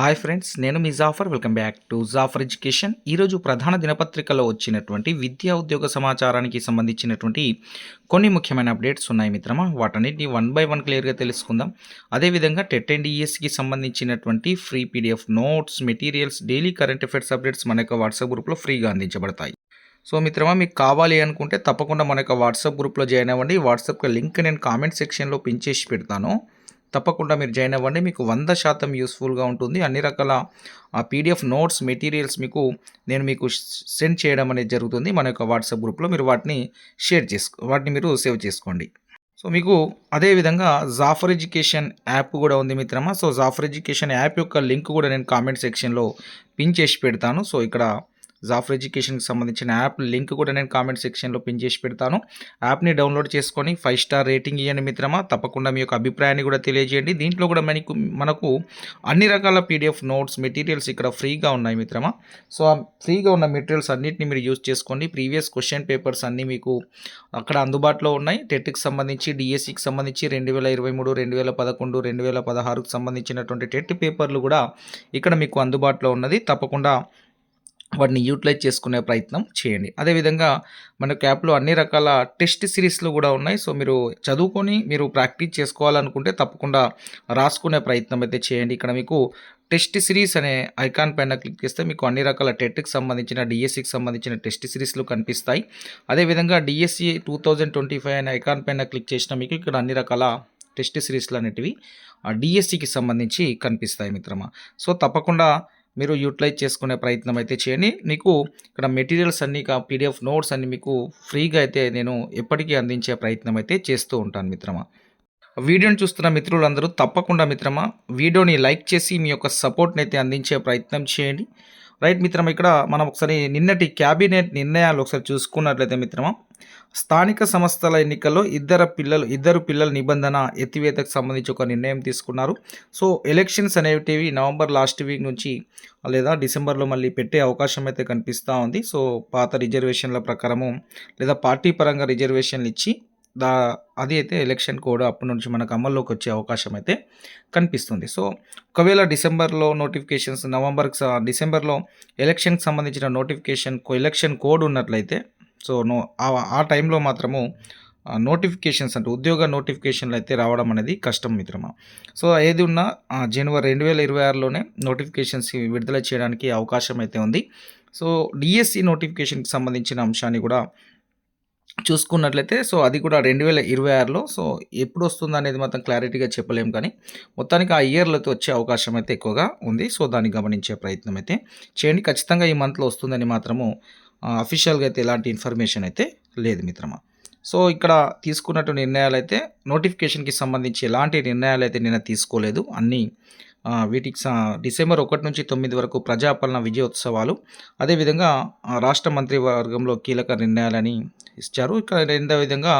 Hi friends నేను మీ Jafar. Welcome back to Jafar education. ఈరోజు ప్రధాన దినపత్రికలో వచ్చినటువంటి విద్యా ఉద్యోగ సమాచారానికి సంబంధించినటువంటి కొన్ని ముఖ్యమైన అప్డేట్స్ ఉన్నాయి మిత్రమా. వాటన్నిటిని వన్ బై వన్ క్లియర్గా తెలుసుకుందాం. అదేవిధంగా టెట్ అండ్ ఈఎస్కి సంబంధించినటువంటి free PDF notes materials daily current affairs updates మన యొక్క వాట్సాప్ గ్రూప్లో ఫ్రీగా అందించబడతాయి. సో మిత్రమా మీకు కావాలి అనుకుంటే తప్పకుండా మన యొక్క వాట్సాప్ గ్రూప్లో జాయిన్ అవ్వండి. వాట్సాప్ లింక్ నేను కామెంట్ సెక్షన్లో పిన్ చేసి పెడతాను. తప్పకుండా మీరు జాయిన్ అవ్వండి. మీకు వంద శాతం యూస్ఫుల్గా ఉంటుంది. అన్ని రకాల పీడిఎఫ్ నోట్స్ మెటీరియల్స్ మీకు నేను మీకు సెండ్ చేయడం అనేది జరుగుతుంది. మన యొక్క వాట్సాప్ గ్రూప్లో మీరు వాటిని షేర్ చేసుకో వాటిని మీరు సేవ్ చేసుకోండి. సో మీకు అదేవిధంగా జాఫర్ ఎడ్యుకేషన్ యాప్ కూడా ఉంది మిత్రమా. సో జాఫర్ ఎడ్యుకేషన్ యాప్ యొక్క లింక్ కూడా నేను కామెంట్ సెక్షన్లో పిన్ చేసి పెడతాను. సో ఇక్కడ జాఫర్ ఎడ్యుకేషన్కి సంబంధించిన యాప్. లింక్ కూడా నేను కామెంట్ సెక్షన్లో పిన్ చేసి పెడతాను. యాప్ని డౌన్లోడ్ చేసుకొని ఫైవ్ స్టార్ రేటింగ్ ఇవ్వండి మిత్రమా. తప్పకుండా మీ యొక్క అభిప్రాయాన్ని కూడా తెలియజేయండి. దీంట్లో కూడా మనకు మనకు అన్ని రకాల పీడిఎఫ్ నోట్స్ మెటీరియల్స్ ఇక్కడ ఫ్రీగా ఉన్నాయి మిత్రమా. సో ఆ ఫ్రీగా ఉన్న మెటీరియల్స్ అన్నిటిని మీరు యూజ్ చేసుకోండి. ప్రీవియస్ క్వశ్చన్ పేపర్స్ అన్నీ మీకు అక్కడ అందుబాటులో ఉన్నాయి. టెట్కి సంబంధించి డిఎస్సికి సంబంధించి రెండు వేల ఇరవై మూడు రెండు వేల పదకొండు రెండు వేల పదహారుకు సంబంధించినటువంటి టెట్ పేపర్లు కూడా ఇక్కడ మీకు అందుబాటులో ఉన్నది. తప్పకుండా వాటిని యూటిలైజ్ చేసుకునే ప్రయత్నం చేయండి. అదేవిధంగా మన యాప్లో అన్ని రకాల టెస్ట్ సిరీస్లు కూడా ఉన్నాయి. సో మీరు చదువుకొని మీరు ప్రాక్టీస్ చేసుకోవాలనుకుంటే తప్పకుండా రాసుకునే ప్రయత్నం అయితే చేయండి. ఇక్కడ మీకు టెస్ట్ సిరీస్ అనే ఐకాన్ పైన క్లిక్ చేస్తే మీకు అన్ని రకాల టెట్కి సంబంధించిన డిఎస్సికి సంబంధించిన టెస్ట్ సిరీస్లు కనిపిస్తాయి. అదేవిధంగా DSC two thousand twenty five అనే ఐకాన్ పైన క్లిక్ చేసిన మీకు ఇక్కడ అన్ని రకాల టెస్ట్ సిరీస్లు అనేటివి డిఎస్సికి సంబంధించి కనిపిస్తాయి మిత్రమా. సో తప్పకుండా మీరు యూటిలైజ్ చేసుకునే ప్రయత్నం అయితే చేయండి. మీకు ఇక్కడ మెటీరియల్స్ అన్నీ పీడిఎఫ్ నోట్స్ అన్ని మీకు ఫ్రీగా అయితే నేను ఎప్పటికీ అందించే ప్రయత్నం అయితే చేస్తూ ఉంటాను మిత్రమా. వీడియోని చూస్తున్న మిత్రులందరూ తప్పకుండా మిత్రమా వీడియోని లైక్ చేసి మీ యొక్క సపోర్ట్ని అయితే అందించే ప్రయత్నం చేయండి. రైట్ మిత్రమా ఇక్కడ మనం ఒకసారి నిన్నటి క్యాబినెట్ నిర్ణయాలు ఒకసారి చూసుకున్నట్లయితే మిత్రమా స్థానిక సంస్థల ఎన్నికల్లో ఇద్దరు పిల్లలు ఇద్దరు పిల్లల నిబంధన ఎత్తివేతకు సంబంధించి ఒక నిర్ణయం తీసుకున్నారు. సో ఎలక్షన్స్ అనేటివి నవంబర్ లాస్ట్ వీక్ నుంచి లేదా డిసెంబర్లో మళ్ళీ పెట్టే అవకాశం అయితే కనిపిస్తూ ఉంది. సో పాత రిజర్వేషన్ల ప్రకారము లేదా పార్టీ పరంగా రిజర్వేషన్లు ఇచ్చి దా అది అయితే ఎలక్షన్ కోడ్ అప్పటి నుంచి మనకు అమల్లోకి వచ్చే అవకాశం అయితే కనిపిస్తుంది. సో ఒకవేళ డిసెంబర్లో నోటిఫికేషన్స్ నవంబర్కి డిసెంబర్లో ఎలక్షన్కి సంబంధించిన నోటిఫికేషన్ ఎలక్షన్ కోడ్ ఉన్నట్లయితే సో నో ఆ టైంలో మాత్రము నోటిఫికేషన్స్ అంటే ఉద్యోగ నోటిఫికేషన్లు అయితే రావడం అనేది కష్టం మిత్రమా? సో ఏది ఉన్నా జనవరి రెండు వేల ఇరవై ఆరులోనే నోటిఫికేషన్స్ విడుదల చేయడానికి అవకాశం అయితే ఉంది. సో డిఎస్సి నోటిఫికేషన్కి సంబంధించిన అంశాన్ని కూడా చూసుకున్నట్లయితే సో అది కూడా రెండు వేల ఇరవై ఆరులో సో ఎప్పుడు వస్తుంది అనేది మాత్రం క్లారిటీగా చెప్పలేము కానీ మొత్తానికి ఆ ఇయర్లతో వచ్చే అవకాశం అయితే ఎక్కువగా ఉంది. సో దాన్ని గమనించే ప్రయత్నం అయితే చేయండి. ఖచ్చితంగా ఈ మంత్లో వస్తుందని మాత్రము అఫీషియల్గా అయితే ఎలాంటి ఇన్ఫర్మేషన్ అయితే లేదు మిత్రమా. సో ఇక్కడ తీసుకున్నట్టు నిర్ణయాలు అయితే నోటిఫికేషన్కి సంబంధించి ఎలాంటి నిర్ణయాలు అయితే నిన్న తీసుకోలేదు. అన్నీ వీటికి డిసెంబర్ ఒకటి నుంచి తొమ్మిది వరకు ప్రజాపాలన విజయోత్సవాలు. అదేవిధంగా రాష్ట్ర మంత్రివర్గంలో కీలక నిర్ణయాలని ఇచ్చారు. ఇక్కడ రెండో విధంగా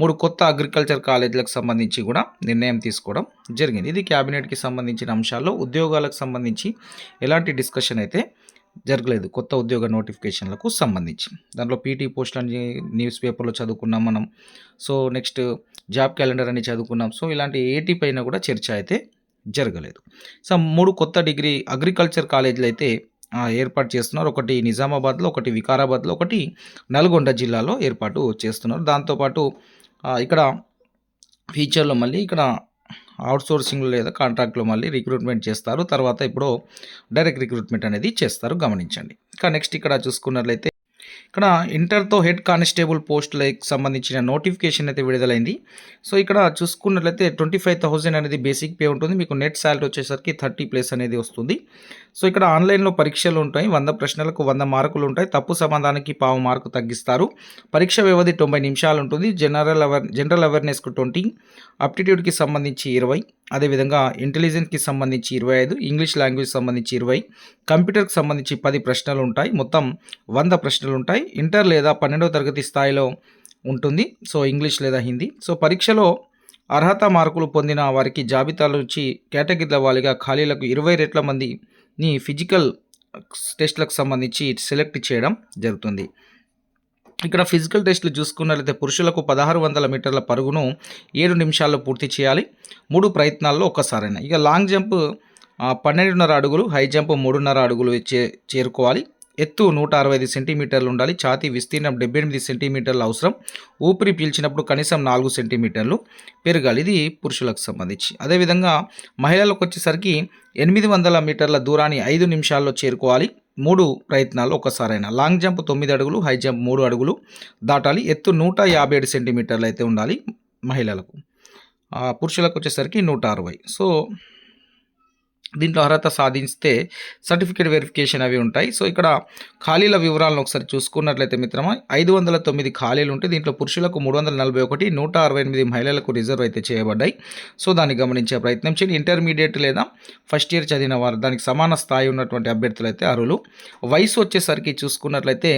మూడు కొత్త అగ్రికల్చర్ కాలేజీలకు సంబంధించి కూడా నిర్ణయం తీసుకోవడం జరిగింది. ఇది క్యాబినెట్కి సంబంధించిన అంశాల్లో ఉద్యోగాలకు సంబంధించి ఎలాంటి డిస్కషన్ అయితే జరగలేదు. కొత్త ఉద్యోగ నోటిఫికేషన్లకు సంబంధించి. దాంట్లో పీటీ పోస్ట్ అని న్యూస్ పేపర్లో చదువుకున్నాం మనం. సో నెక్స్ట్ జాబ్ క్యాలెండర్ అని చదువుకున్నాం. సో ఇలాంటి ఏటీ పైన కూడా చర్చ అయితే జరగలేదు. సో మూడు కొత్త డిగ్రీ అగ్రికల్చర్ కాలేజీలు అయితే ఏర్పాటు చేస్తున్నారు. ఒకటి నిజామాబాద్లో ఒకటి వికారాబాద్లో ఒకటి నల్గొండ జిల్లాలో ఏర్పాటు చేస్తున్నారు. దాంతోపాటు ఇక్కడ ఫ్యూచర్లో మళ్ళీ ఇక్కడ అవుట్సోర్సింగ్ లేదా కాంట్రాక్ట్లో మళ్ళీ రిక్రూట్మెంట్ చేస్తారు. తర్వాత ఇప్పుడు డైరెక్ట్ రిక్రూట్మెంట్ అనేది చేస్తారు. గమనించండి. ఇంకా నెక్స్ట్ ఇక్కడ చూసుకున్నట్లయితే ఇక్కడ ఇంటర్తో హెడ్ కానిస్టేబుల్ పోస్టులకు సంబంధించిన నోటిఫికేషన్ అయితే విడుదలైంది. సో ఇక్కడ చూసుకున్నట్లయితే ట్వంటీ ఫైవ్ థౌసండ్ అనేది బేసిక్ పే ఉంటుంది. మీకు నెట్ శాలరీ వచ్చేసరికి థర్టీ ప్లేస్ అనేది వస్తుంది. సో ఇక్కడ ఆన్లైన్లో పరీక్షలు ఉంటాయి వంద ప్రశ్నలకు వంద మార్కులు ఉంటాయి. తప్పు సమాధానానికి పావు మార్కు తగ్గిస్తారు. పరీక్ష వ్యవధి తొంభై నిమిషాలు ఉంటుంది. జనరల్ అవేర్ జనరల్ అవేర్నెస్కు ట్వంటీ అప్టిట్యూడ్కి సంబంధించి ఇరవై అదేవిధంగా ఇంటెలిజెన్స్కి సంబంధించి ఇరవై ఐదు ఇంగ్లీష్ లాంగ్వేజ్ సంబంధించి ఇరవై కంప్యూటర్కి సంబంధించి పది ప్రశ్నలు ఉంటాయి. మొత్తం వంద ప్రశ్నలు ఉంటాయి. ఇంటర్ లేదా పన్నెండవ తరగతి స్థాయిలో ఉంటుంది. సో ఇంగ్లీష్ లేదా హిందీ. సో పరీక్షలో అర్హత మార్కులు పొందిన వారికి జాబితాల నుంచి కేటగిరీల వారిగా ఖాళీలకు ఇరవై రెట్ల మంది నీ ఫిజికల్ టెస్ట్లకు సంబంధించి సెలెక్ట్ చేయడం జరుగుతుంది. ఇక్కడ ఫిజికల్ టెస్టులు చూసుకున్నట్లయితే పురుషులకు పదహారు వందల మీటర్ల పరుగును ఏడు నిమిషాల్లో పూర్తి చేయాలి. మూడు ప్రయత్నాల్లో ఒక్కసారైనా. ఇక లాంగ్ జంప్ పన్నెండున్నర అడుగులు హై జంప్ మూడున్నర అడుగులు చే చేరుకోవాలి. ఎత్తు నూట అరవై ఐదు సెంటీమీటర్లు ఉండాలి. ఛాతీ విస్తీర్ణం డెబ్బై ఎనిమిది సెంటీమీటర్లు అవసరం. ఊపిరి పీల్చినప్పుడు కనీసం నాలుగు సెంటీమీటర్లు పెరగాలి. ఇది పురుషులకు సంబంధించి. అదేవిధంగా మహిళలకు వచ్చేసరికి ఎనిమిది వందల మీటర్ల దూరాన్ని ఐదు నిమిషాల్లో చేరుకోవాలి. మూడు ప్రయత్నాలు ఒకసారైనా లాంగ్ జంప్ తొమ్మిది అడుగులు హై జంప్ మూడు అడుగులు దాటాలి. ఎత్తు నూట యాభై ఏడు సెంటీమీటర్లు అయితే ఉండాలి మహిళలకు. పురుషులకు వచ్చేసరికి నూట అరవై. సో దీంట్లో అర్హత సాధిస్తే సర్టిఫికేట్ వెరిఫికేషన్ అవి ఉంటాయి. సో ఇక్కడ ఖాళీల వివరాలను ఒకసారి చూసుకున్నట్లయితే మిత్రమా ఐదు వందల తొమ్మిది ఖాళీలు ఉంటే దీంట్లో పురుషులకు మూడు వందల నలభై ఒకటి నూట అరవై ఎనిమిది మహిళలకు రిజర్వ్ అయితే చేయబడ్డాయి. సో దాన్ని గమనించే ప్రయత్నం చేయండి. ఇంటర్మీడియట్ లేదా ఫస్ట్ ఇయర్ చదివిన వారు దానికి సమాన స్థాయి ఉన్నటువంటి అభ్యర్థులు అయితే అర్హులు. వయసు వచ్చేసరికి చూసుకున్నట్లయితే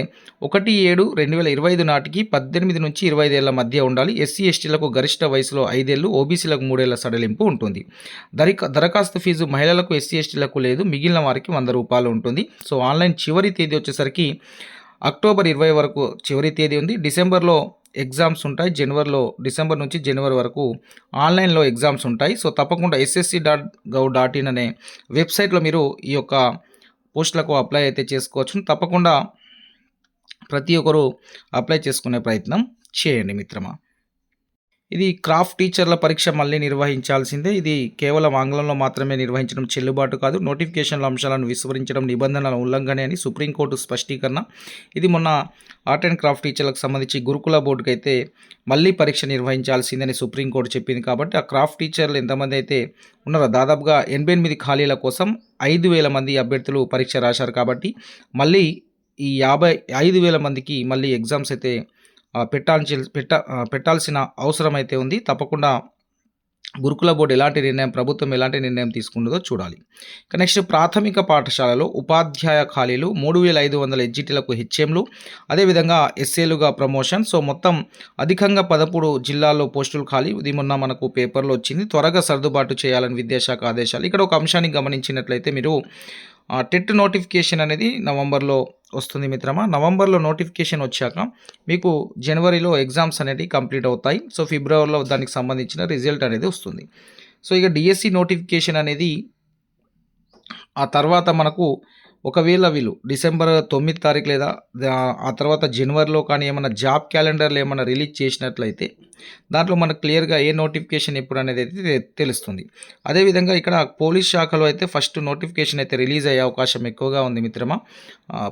ఒకటి ఏడు రెండు వేల ఇరవై ఐదు నాటికి పద్దెనిమిది నుంచి ఇరవై ఐదేళ్ళ మధ్య ఉండాలి. ఎస్సీ ఎస్టీలకు గరిష్ట వయసులో ఐదేళ్ళు ఓబీసీలకు మూడేళ్ళ సడలింపు ఉంటుంది. దరిక దరఖాస్తు ఫీజు మహిళలకు ఎస్సీ ఎస్టీలకు లేదు. మిగిలిన వారికి వంద రూపాయలు ఉంటుంది. సో ఆన్లైన్ చివరి తేదీ వచ్చేసరికి అక్టోబర్ ఇరవై వరకు చివరి తేదీ ఉంది. డిసెంబర్లో ఎగ్జామ్స్ ఉంటాయి. జనవరిలో డిసెంబర్ నుంచి జనవరి వరకు ఆన్లైన్లో ఎగ్జామ్స్ ఉంటాయి. సో తప్పకుండా SSC dot gov dot in అనే వెబ్సైట్లో మీరు ఈ యొక్క పోస్టులకు అప్లై అయితే చేసుకోవచ్చు. తప్పకుండా ప్రతి ఒక్కరూ అప్లై చేసుకునే ప్రయత్నం చేయండి మిత్రమా. ఇది క్రాఫ్ట్ టీచర్ల పరీక్ష మళ్ళీ నిర్వహించాల్సిందే. ఇది కేవలం ఆంగ్లంలో మాత్రమే నిర్వహించడం చెల్లుబాటు కాదు. నోటిఫికేషన్ల అంశాలను విస్మరించడం నిబంధనల ఉల్లంఘనే అని సుప్రీంకోర్టు స్పష్టీకరణ. ఇది మొన్న ఆర్ట్ అండ్ క్రాఫ్ట్ టీచర్లకు సంబంధించి గురుకుల బోర్డుకి అయితే మళ్ళీ పరీక్ష నిర్వహించాల్సిందని సుప్రీంకోర్టు చెప్పింది కాబట్టి ఆ క్రాఫ్ట్ టీచర్లు ఎంతమంది అయితే ఉన్నారో దాదాపుగా ఎనభై ఎనిమిది ఖాళీల కోసం ఐదు వేల మంది అభ్యర్థులు పరీక్ష రాశారు కాబట్టి మళ్ళీ ఈ యాభై ఐదు వేల మందికి మళ్ళీ ఎగ్జామ్స్ అయితే పెట్టాల్సి పెట్ట పెట్టాల్సిన అవసరం అయితే ఉంది. తప్పకుండా గురుకుల బోర్డు ఎలాంటి నిర్ణయం ప్రభుత్వం ఎలాంటి నిర్ణయం తీసుకుంటుందో చూడాలి. నెక్స్ట్ ప్రాథమిక పాఠశాలలో ఉపాధ్యాయ ఖాళీలు మూడు వేల ఐదు వందల ఎడ్జిటీలకు హెచ్ఎంలు అదేవిధంగా ఎస్ఏలుగా ప్రమోషన్. సో మొత్తం అధికంగా పదమూడు జిల్లాల్లో పోస్టులు ఖాళీ. ఇది మొన్న మనకు పేపర్లో వచ్చింది. త్వరగా సర్దుబాటు చేయాలని విద్యాశాఖ ఆదేశాలు. ఇక్కడ ఒక అంశాన్ని గమనించినట్లయితే మీరు టెట్ నోటిఫికేషన్ అనేది నవంబర్లో వస్తుంది మిత్రమా? నవంబర్లో నోటిఫికేషన్ వచ్చాక మీకు జనవరిలో ఎగ్జామ్స్ అనేవి కంప్లీట్ అవుతాయి. సో ఫిబ్రవరిలో దానికి సంబంధించిన రిజల్ట్ అనేది వస్తుంది. సో ఇక డిఎస్సి నోటిఫికేషన్ అనేది ఆ తర్వాత మనకు ఒకవేళ వీళ్ళు డిసెంబర్ తొమ్మిది తారీఖు లేదా ఆ తర్వాత జనవరిలో కానీ ఏమైనా జాబ్ క్యాలెండర్లు ఏమైనా రిలీజ్ చేసినట్లయితే దాంట్లో మనకు క్లియర్గా ఏ నోటిఫికేషన్ ఎప్పుడు అనేది అయితే తెలుస్తుంది. అదేవిధంగా ఇక్కడ పోలీస్ శాఖలో అయితే ఫస్ట్ నోటిఫికేషన్ అయితే రిలీజ్ అయ్యే అవకాశం ఎక్కువగా ఉంది మిత్రమా.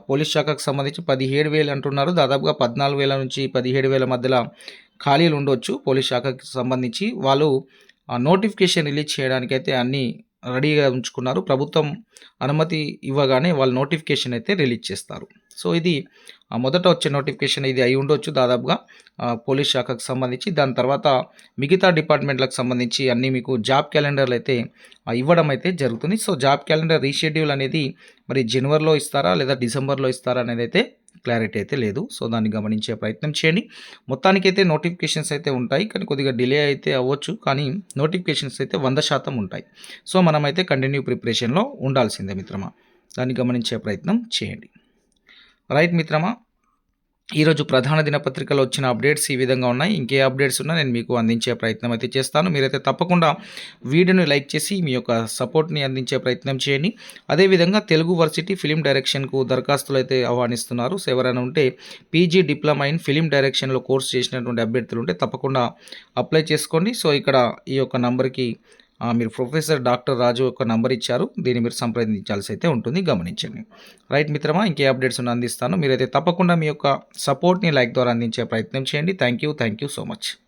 పోలీస్ శాఖకు సంబంధించి పదిహేడు వేలు అంటున్నారు. దాదాపుగా పద్నాలుగు వేల నుంచి పదిహేడు వేల మధ్యలో ఖాళీలు ఉండొచ్చు పోలీస్ శాఖకి సంబంధించి. వాళ్ళు నోటిఫికేషన్ రిలీజ్ చేయడానికి అయితే అన్ని రెడీగా ఉంచుకున్నారు. ప్రభుత్వం అనుమతి ఇవ్వగానే వాళ్ళు నోటిఫికేషన్ అయితే రిలీజ్ చేస్తారు. సో ఇది ఆ, మొదట వచ్చే నోటిఫికేషన్ ఇది అయి ఉండొచ్చు దాదాపుగా. పోలీస్ శాఖకు సంబంధించి. దాని తర్వాత మిగతా డిపార్ట్మెంట్లకు సంబంధించి అన్నీ మీకు జాబ్ క్యాలెండర్లు అయితే ఇవ్వడం అయితే జరుగుతుంది. సో జాబ్ క్యాలెండర్ రీషెడ్యూల్ అనేది మరి జనవరిలో ఇస్తారా లేదా డిసెంబర్లో ఇస్తారా అనేది అయితే క్లారిటీ అయితే లేదు. సో దాన్ని గమనించే ప్రయత్నం చేయండి. మొత్తానికైతే నోటిఫికేషన్స్ అయితే ఉంటాయి. కానీ కొద్దిగా డిలే అయితే అవ్వచ్చు. కానీ నోటిఫికేషన్స్ అయితే వంద శాతం ఉంటాయి. సో మనమైతే కంటిన్యూ ప్రిపరేషన్లో ఉండాల్సిందే మిత్రమా. దాన్ని గమనించే ప్రయత్నం చేయండి. రైట్ మిత్రమా? ఈరోజు ప్రధాన దినపత్రికలో వచ్చిన అప్డేట్స్ ఈ విధంగా ఉన్నాయి. ఇంకే అప్డేట్స్ ఉన్నా నేను మీకు అందించే ప్రయత్నం అయితే చేస్తాను. మీరైతే తప్పకుండా వీడియోని లైక్ చేసి మీ యొక్క సపోర్ట్ని అందించే ప్రయత్నం చేయండి. అదేవిధంగా తెలుగు వర్సిటీ ఫిలిం డైరెక్షన్కు దరఖాస్తులు అయితే ఆహ్వానిస్తున్నారు. సో ఎవరైనా ఉంటే పీజీ డిప్లొమా ఇన్ ఫిలిం డైరెక్షన్లో కోర్స్ చేసినటువంటి అభ్యర్థులు ఉంటే తప్పకుండా అప్లై చేసుకోండి. సో ఇక్కడ ఈ యొక్క నంబర్కి మీరు ప్రొఫెసర్ డాక్టర్ రాజు యొక్క నంబర్ ఇచ్చారు. దీన్ని మీరు సంప్రదించాల్సి అయితే ఉంటుంది. గమనించండి. రైట్ మిత్రమా ఇంకే అప్డేట్స్ అందిస్తాను. మీరైతే తప్పకుండా మీ యొక్క సపోర్ట్ని లైక్ ద్వారా అందించే ప్రయత్నం చేయండి. Thank you. Thank you so much.